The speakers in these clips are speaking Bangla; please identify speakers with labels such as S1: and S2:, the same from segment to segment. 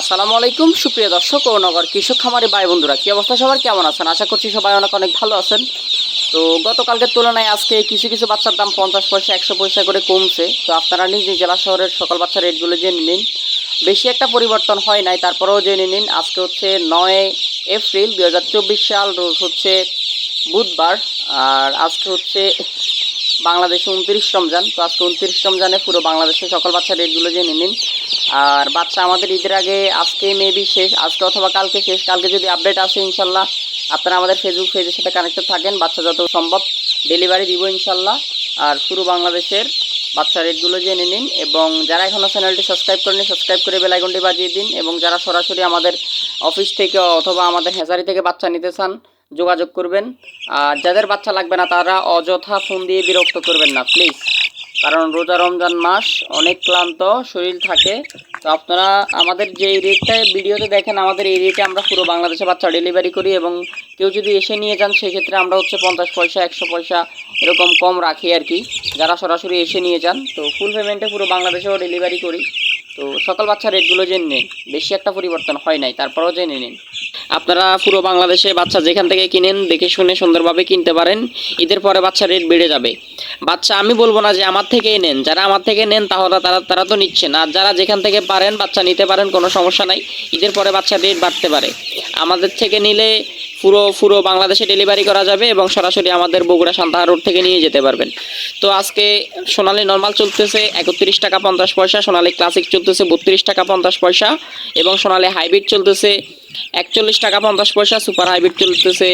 S1: আসসালামু আলাইকুম, সুপ্রিয় দর্শক ও নগর কৃষক খামারি ভাই বন্ধুরা, কি অবস্থা সবার? কেমন আছেন? আশা করছি সবাই অনেক অনেক ভালো আছেন। তো গতকালকের তুলনায় আজকে কিছু কিছু বাচ্চার দাম পঞ্চাশ পয়সা, একশো পয়সা করে কমছে। তো আপনারা নিজ নিজ জেলা শহরের সকল বাচ্চার রেটগুলো জেনে নিন। বেশি একটা পরিবর্তন হয় নাই, তারপরেও জেনে নিন, আজকে হচ্ছে নয় এপ্রিল দু হাজার চব্বিশ সাল, রোজ হচ্ছে বুধবার, আর আজকে হচ্ছে বাংলাদেশে উনত্রিশ রমজান। তো আজকে উনত্রিশ রমজানে পুরো বাংলাদেশে সকল বাচ্চার রেটগুলো জেনে নিন। আর বাচ্চা আমাদের ঈদের আগে, আজকে মেবি শেষ, আজকে অথবা কালকে শেষ। কালকে যদি আপডেট আসে, ইনশাল্লাহ আপনারা আমাদের ফেসবুক পেজের সাথে কানেক্টেড থাকেন। বাচ্চা যত সম্ভব ডেলিভারি দিব, ইনশাল্লাহ। আর পুরো বাংলাদেশের বাচ্চা রেটগুলো জেনে নিন এবং যারা এখনও চ্যানেলটি সাবস্ক্রাইব করেনি সাবস্ক্রাইব করে বেলাইকনটি বাজিয়ে দিন এবং যারা সরাসরি আমাদের অফিস থেকে অথবা আমাদের হেজারি থেকে বাচ্চা নিতে চান যোগাযোগ করবেন। আর যাদের বাচ্চা লাগবে না, তারা অযথা ফোন দিয়ে বিরক্ত করবেন না প্লিজ কারণ রোজা রমজান মাস অনেক ক্লান্ত, শরীর থাকে। তো আপনারা আমাদের যে রেটটা ভিডিওতে দেখেন, আমাদের এই রেটে আমরা পুরো বাংলাদেশে বাচ্চা ডেলিভারি করি এবং কেউ যদি এসে নিয়ে যান, সেক্ষেত্রে আমরা হচ্ছে পঞ্চাশ পয়সা, একশো পয়সা এরকম কম রাখি আর কি। যারা সরাসরি এসে নিয়ে যান, তো ফুল পেমেন্টে পুরো বাংলাদেশেও ডেলিভারি করি। তো সকল বাচ্চা রেটগুলো জেনে নিন। বেশি একটা পরিবর্তন হয় নাই, তারপরেও জেনে নিন। আপনারা পুরো বাংলাদেশে বাচ্চা যেখান থেকে কিনেন, দেখে শুনে সুন্দরভাবে কিনতে পারেন। ঈদের পরে বাচ্চা রেট বেড়ে যাবে। বাচ্চা, আমি বলব না যে আমার থেকেই নেন। যারা আমার থেকে নেন, তাহলে তারা তারা তো নিচ্ছেন আর যারা যেখান থেকে পারেন, বাচ্চা নিতে পারেন, কোনো সমস্যা নাই। ঈদের পরে বাচ্চা রেট বাড়তে পারে। আমাদের থেকে নিলে পুরো পুরো বাংলাদেশে ডেলিভারি করা যাবে এবং সরাসরি আমাদের বগুড়া সান্তাহা রোড থেকে নিয়ে যেতে পারবেন। তো আজকে সোনালি নর্মাল চলতেছে একত্রিশ টাকা পঞ্চাশ পয়সা, সোনালি ক্লাসিক চলতেছে বত্রিশ টাকা পঞ্চাশ পয়সা এবং সোনালি হাইব্রিড চলতেছে একচল্লিশ টাকা পঞ্চাশ পয়সা, সুপার হাইব্রিড চলতেছে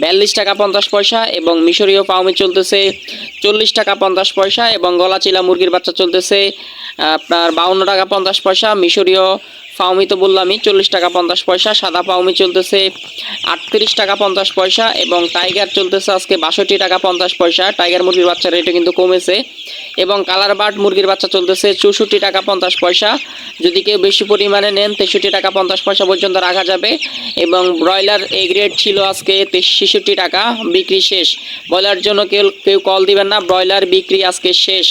S1: বিয়াল্লিশ টাকা পঞ্চাশ পয়সা এবং মিশরীয় পাউমি চলতেছে চল্লিশ টাকা পঞ্চাশ পয়সা এবং গলাচিলা মুরগির বাচ্চা চলতেছে, আপনার বাউন্ন টাকা পঞ্চাশ পয়সা, মিশরীয় ফাউমি তো বললামই, চল্লিশ টাকা পঞ্চাশ পয়সা, সাদা পাউমি চলতেছে আটত্রিশ টাকা পঞ্চাশ পয়সা এবং টাইগার চলতেছে আজকে বাষট্টি টাকা পঞ্চাশ পয়সা, টাইগার মুরগির বাচ্চার রেটও কিন্তু কমেছে এবং কালার বার্ড মুরগির বাচ্চা চলতেছে চৌষট্টি টাকা পঞ্চাশ পয়সা, যদি কেউ বেশি পরিমাণে নেন তেষট্টি টাকা পঞ্চাশ পয়সা পর্যন্ত রাখা যাবে এবং ব্রয়লার এ গ্রেড ছিল আজকে ছেষট্টি টাকা, বিক্রি শেষ। ব্রয়লার জন্য কেউ কেউ কল দিবেন না, ব্রয়লার বিক্রি আজকে শেষ।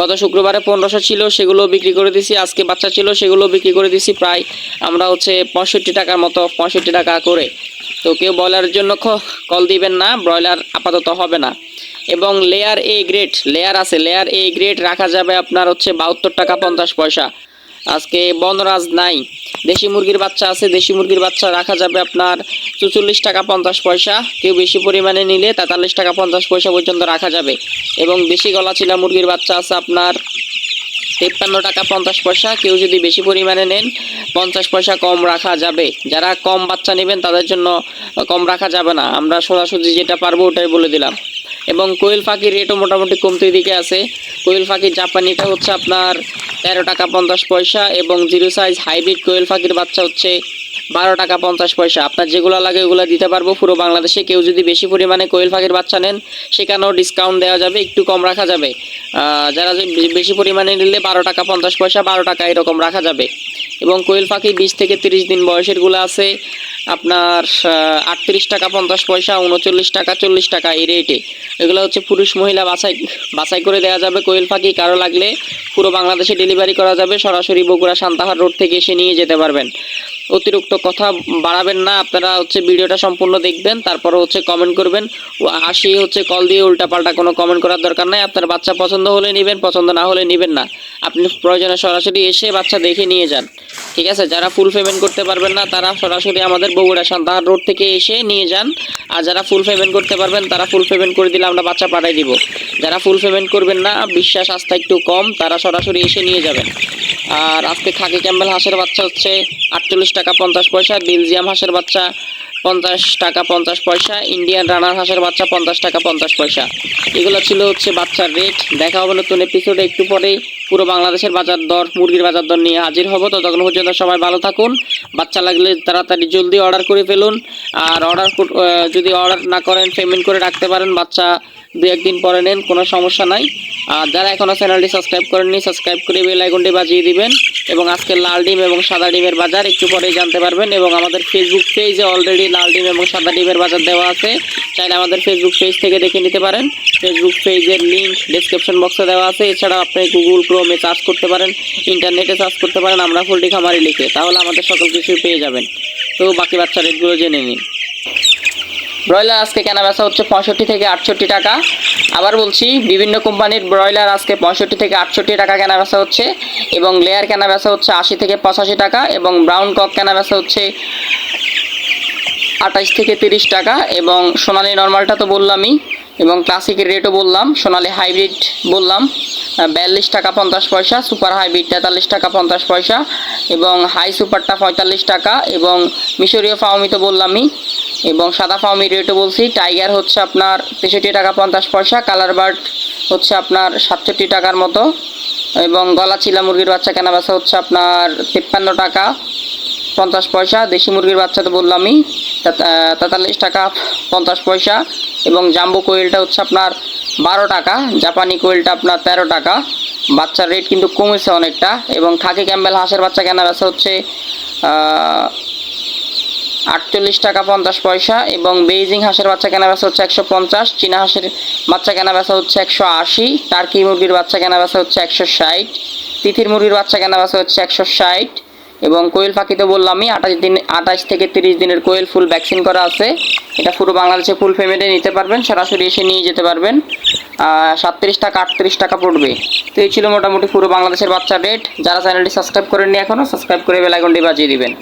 S1: গত শুক্রবারে পনেরোশো ছিল, সেগুলো বিক্রি করে দিছি, আজকে বাচ্চা ছিল, সেগুলো বিক্রি করে দিছি প্রায় আমরা হচ্ছে পঁয়ষট্টি টাকার মতো, পঁয়ষট্টি টাকা করে। তো কেউ ব্রয়লারের জন্য কল দিবেন না, ব্রয়লার আপাতত হবে না। এবং লেয়ার এ গ্রেড লেয়ার আছে লেয়ার এ গ্রেড রাখা যাবে আপনার হচ্ছে বাহাত্তর টাকা পঞ্চাশ পয়সা। আজকে বনরাজ নাই। দেশি মুরগির বাচ্চা আছে, দেশি মুরগির বাচ্চা রাখা যাবে আপনার চুচল্লিশ টাকা পঞ্চাশ পয়সা। কেউ বেশি পরিমাণে নিলে তেতাল্লিশ টাকা পঞ্চাশ পয়সা পর্যন্ত রাখা যাবে। এবং দেশি গলা চিলা মুরগির বাচ্চা আছে আপনার তেপ্পান্ন টাকা পঞ্চাশ পয়সা। কেউ যদি বেশি পরিমাণে নেন, পঞ্চাশ পয়সা কম রাখা যাবে। যারা কম বাচ্চা নেবেন, তাদের জন্য কম রাখা যাবে না। আমরা সোজাসুজি যেটা পারব, ওটাই বলে দিলাম। এবং কোয়েল পাখির রেটও মোটামুটি কমতে দিকে আছে। কোয়েল পাখির জাপানিটা হচ্ছে আপনার তেরো টাকা পঞ্চাশ পয়সা এবং জিরো সাইজ হাইব্রিড কোয়েল পাখির বাচ্চা হচ্ছে বারো টাকা পঞ্চাশ পয়সা। আপনার যেগুলো লাগে ওগুলো দিতে পারব। পুরো বাংলাদেশে কেউ যদি বেশি পরিমাণে কোয়েল পাখির বাচ্চা নেন, সেখানেও ডিসকাউন্ট দেওয়া যাবে, একটু কম রাখা যাবে। যারা বেশি পরিমাণে নিলে বারো টাকা পঞ্চাশ পয়সা, বারো টাকা এরকম রাখা যাবে। এবং কোয়েল পাখি বিশ থেকে তিরিশ দিন বয়সেরগুলো আছে। আপনার আটত্রিশ টাকা, পঞ্চাশ পয়সা, উনচল্লিশ টাকা, চল্লিশ টাকা এই রেটে এগুলো হচ্ছে পুরুষ মহিলা বাছাই বাছাই করে দেওয়া যাবে কোয়েল পাখি। কারও লাগলে পুরো বাংলাদেশে ডেলিভারি করা যাবে। সরাসরি বগুড়া সান্তাহার রোড থেকে এসে নিয়ে যেতে পারবেন। অতিরিক্ত কথা বাড়াবেন না, আপনারা হচ্ছে ভিডিওটা সম্পূর্ণ দেখবেন, তারপরে হচ্ছে কমেন্ট করবেন আসি হচ্ছে কল দিয়ে উল্টাপাল্টা কোনো কমেন্ট করার দরকার নাই, আপনার বাচ্চা পছন্দ হলে নেবেন, পছন্দ না হলে নেবেন না। আপনি প্রয়োজনে সরাসরি এসে বাচ্চা দেখে নিয়ে যান, ঠিক আছে? যারা ফুল পেমেন্ট করতে পারবেন না, তারা সরাসরি আমাদের বগুড়া সান্তাহার রোড থেকে এসে নিয়ে যান, আর যারা ফুল পেমেন্ট করতে পারবেন, তারা ফুল পেমেন্ট করে দিলে আমরা বাচ্চা পাঠাই দিব। যারা ফুল পেমেন্ট করবেন না, বিশ্বাস আস্থা একটু কম, তারা সরাসরি এসে নিয়ে যাবেন। আর আজকে খাকি ক্যাম্বেল হাঁসের বাচ্চা হচ্ছে আটচল্লিশ টাকা পঞ্চাশ পয়সা বেলজিয়াম হাঁসের বাচ্চা পঞ্চাশ টাকা পঞ্চাশ পয়সা ইন্ডিয়ান রানার হাঁসের বাচ্চা পঞ্চাশ টাকা পঞ্চাশ পয়সা। এগুলো ছিল হচ্ছে বাচ্চার রেট দেখা হবে নতুন এপিসোডে একটু পরেই। পুরো বাংলাদেশের বাজার দর, মুরগির বাজার দর নিয়ে হাজির হব। তো তখন পর্যন্ত সবাই ভালো থাকুন। বাচ্চা লাগলে তাড়াতাড়ি জলদি অর্ডার করে ফেলুন। আর অর্ডার যদি অর্ডার না করেন পেমেন্ট করে রাখতে পারেন। বাচ্চা দু একদিন পরে নেন, কোনো সমস্যা নাই। আর যারা এখনও চ্যানেলটি সাবস্ক্রাইব করেননি সাবস্ক্রাইব করে বেল বাজিয়ে দিবেন। এবং আজকে লাল ডিম এবং সাদা ডিমের বাজার, একটু পরেই জানতে পারবেন। এবং আমাদের ফেসবুক পেজে অলরেডি লাল ডিম এবং সাদা ডিমের বাজার দেওয়া আছে। চাইলে আমাদের ফেসবুক পেজ থেকে দেখে নিতে পারেন। ফেসবুক পেজের লিঙ্ক ডিসক্রিপশন বক্সে দেওয়া আছে। এছাড়া আপনি গুগল ক্রোমে সার্চ করতে পারেন ইন্টারনেটে সার্চ করতে পারেন, আমরা ফুলটি খামারি লিখে, তাহলে আমাদের সকল কিছুই পেয়ে যাবেন। তো বাকি বাচ্চা রেটগুলো জেনে নিন। ব্রয়লার আজকে কেনা বেচা হচ্ছে পঁয়ষট্টি থেকে আটষট্টি টাকা। আবার বলছি, বিভিন্ন কোম্পানির ব্রয়লার আজকে পঁয়ষট্টি থেকে আটষট্টি টাকা কেনা বেচা হচ্ছে এবং লেয়ার কেনা বেচা হচ্ছে আশি থেকে পঁচাশি টাকা এবং ব্রাউন কক কেনা বেচা হচ্ছে আটাইশ থেকে তিরিশ টাকা এবং সোনালি নর্মালটা তো বললামই। এবং ক্লাসিকের রেটও বললাম, সোনালি হাইব্রিড বললাম বিয়াল্লিশ টাকা পঞ্চাশ পয়সা সুপার হাইব্রিড তেতাল্লিশ টাকা পঞ্চাশ পয়সা এবং হাই সুপারটা পঁয়তাল্লিশ টাকা এবং মিশরীয় ফাউমি তো বললামই এবং সাদা ফাউমি রেটও বলছি টাইগার হচ্ছে আপনার তেষট্টি টাকা পঞ্চাশ পয়সা কালার বার্ড হচ্ছে আপনার সাতষট্টি টাকার মতো এবং গলা চিলা মুরগির বাচ্চা কেনা বেচা হচ্ছে আপনার তিপ্পান্ন টাকা। পঞ্চাশ পয়সা। দেশি মুরগির বাচ্চা তো বললামই। তেত- আহ, তেতাল্লিশ টাকা পঞ্চাশ পয়সা। এবং জাম্বো কোয়েলটা হচ্ছে আপনার বারো টাকা জাপানি কোয়েলটা আপনার তেরো টাকা। বাচ্চার রেট কিন্তু কমেছে অনেকটা। এবং খাকি ক্যাম্বেল হাঁসের বাচ্চা কেনা বেচা হচ্ছে আটচল্লিশ টাকা পঞ্চাশ পয়সা। এবং বেইজিং হাঁসের বাচ্চা কেনা বেচা হচ্ছে একশো পঞ্চাশ। চীনা হাঁসের বাচ্চা কেনা বেচা হচ্ছে একশো আশি। টার্কি মুরগির বাচ্চা কেনা বেচা হচ্ছে একশো ষাট। তিথির মুরগির বাচ্চা কেনা বেচা হচ্ছে একশো ষাট। এবং কোয়েল পাখি তো বললামই আঠাশ দিন, আঠাশ থেকে তিরিশ দিনের কোয়েল ফুল ভ্যাকসিন করা আছে। এটা পুরো বাংলাদেশে ফুল পেমেন্টে নিতে পারবেন, সরাসরি এসে নিয়ে যেতে পারবেন। সাতত্রিশ টাকা আটত্রিশ টাকা পড়বে। তো এই ছিল মোটামুটি পুরো বাংলাদেশের বাচ্চা রেট যারা চ্যানেলটি সাবস্ক্রাইব করেননি এখনও সাবস্ক্রাইব করে বেলাইকনটি বাজিয়ে দিবেন।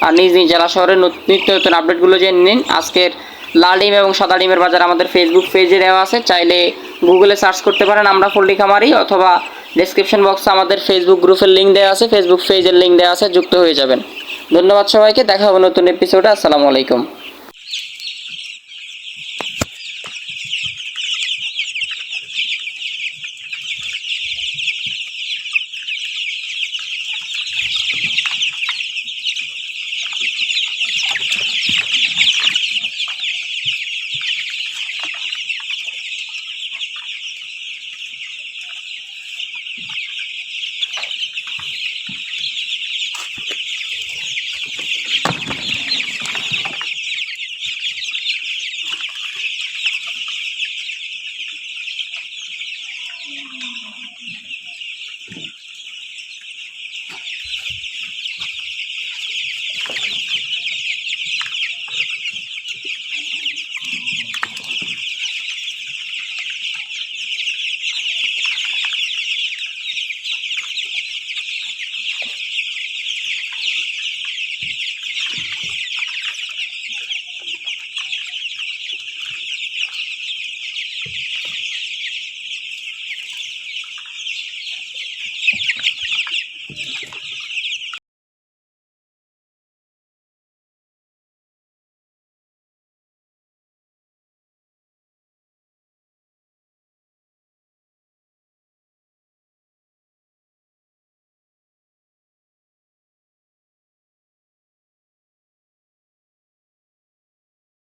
S1: আর নিজ নিজ জেলা শহরের নত- নিত্য নতুন আপডেটগুলো জেনে নিন। আজকের লাল ডিম এবং সাদা ডিমের বাজার আমাদের ফেসবুক পেজে দেওয়া আছে। চাইলে গুগলে সার্চ করতে পারেন, আমরা ফুলটি খামারি অথবা ডেসক্রিপশন বক্সে আমাদের ফেসবুক গ্রুপের লিঙ্ক দেওয়া আছে। ফেসবুক পেজের লিঙ্ক দেওয়া আছে, যুক্ত হয়ে যাবেন। ধন্যবাদ সবাইকে, দেখা হবে নতুন এপিসোডে আসসালামু আলাইকুম।